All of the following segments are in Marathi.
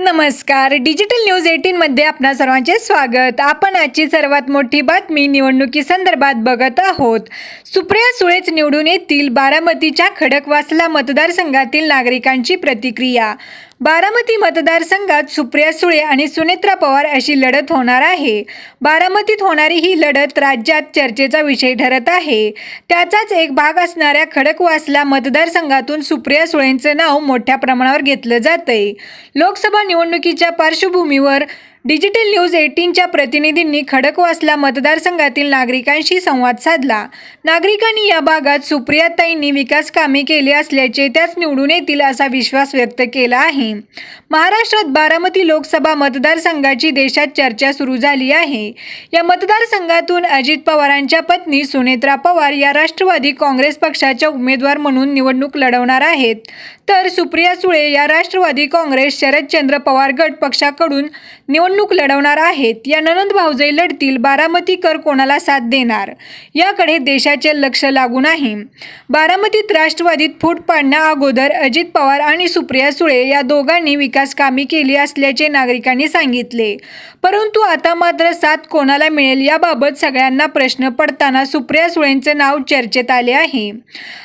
नमस्कार. डिजिटल न्यूज एटीन मध्ये आपणा सर्वांचे स्वागत. आपण आजची सर्वात मोठी बातमी निवडणुकी संदर्भात बघत आहोत. सुप्रिया सुळेच निवडून येतील बारामतीच्या खडकवासला मतदारसंघातील नागरिकांची प्रतिक्रिया. बारामती मतदारसंघात सुप्रिया सुळे आणि सुनेत्रा पवार अशी लढत होणार आहे. बारामतीत होणारी ही लढत राज्यात चर्चेचा विषय ठरत आहे. त्याचाच एक भाग असणाऱ्या खडकवासला मतदारसंघातून सुप्रिया सुळेंचं नाव मोठ्या प्रमाणावर घेतलं जातंय. लोकसभा निवडणुकीच्या पार्श्वभूमीवर डिजिटल न्यूज एटीनच्या प्रतिनिधींनी खडकवासला मतदारसंघातील नागरिकांशी संवाद साधला. नागरिकांनी या भागात सुप्रियाताईंनी विकास कामे केली असल्याचे त्याच निवडून येतील असा विश्वास व्यक्त केला आहे. महाराष्ट्रात बारामती लोकसभा मतदारसंघाची देशात चर्चा सुरू झाली आहे. या मतदारसंघातून अजित पवारांच्या पत्नी सुनेत्रा पवार या राष्ट्रवादी काँग्रेस पक्षाच्या उमेदवार म्हणून निवडणूक लढवणार आहेत. तर सुप्रिया सुळे या राष्ट्रवादी काँग्रेस शरदचंद्र पवार गट पक्षाकडून निवडणूक लढवणार आहेत या ननंद भाऊजे लढतील बारामतीकर कोणाला साथ देणार? याकडे देशाचे लक्ष लागून आहे बारामतीत राष्ट्रवादीत फूट पाडण्या अगोदर अजित पवार आणि सुप्रिया सुळे या दोघांनी विकास कामे केली असल्याचे नागरिकांनी सांगितले. परंतु आता मात्र साथ कोणाला मिळेल याबाबत सगळ्यांना प्रश्न पडताना सुप्रिया सुळेंचे नाव चर्चेत आले आहे.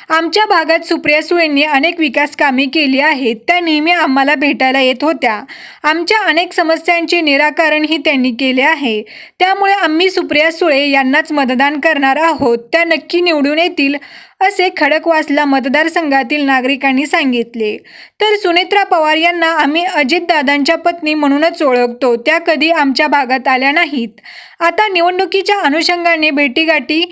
आमच्या भागात सुप्रिया सुळेंनी अनेक विकास कामे केली आहेत त्या नेहमी आम्हाला भेटायला येत होत्या. आमच्या अनेक समस्यांचे निराकरणही त्यांनी केले आहे. त्यामुळे आम्ही सुप्रिया सुळे यांनाच मतदान करणार आहोत. त्या नक्की निवडून येतील असे खडकवासला मतदारसंघातील नागरिकांनी सांगितले. तर सुनेत्रा पवार यांना आम्ही अजितदादांच्या पत्नी म्हणूनच ओळखतो. त्या कधी आमच्या भागात आल्या नाहीत. आता निवडणुकीच्या अनुषंगाने भेटीगाठी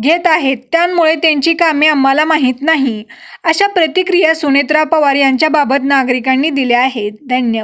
घेत आहेत. त्यामुळे त्यांची कामे आम्हाला माहीत नाही. अशा प्रतिक्रिया सुनेत्रा पवार यांच्याबाबत नागरिकांनी दिल्या आहेत. धन्यवाद.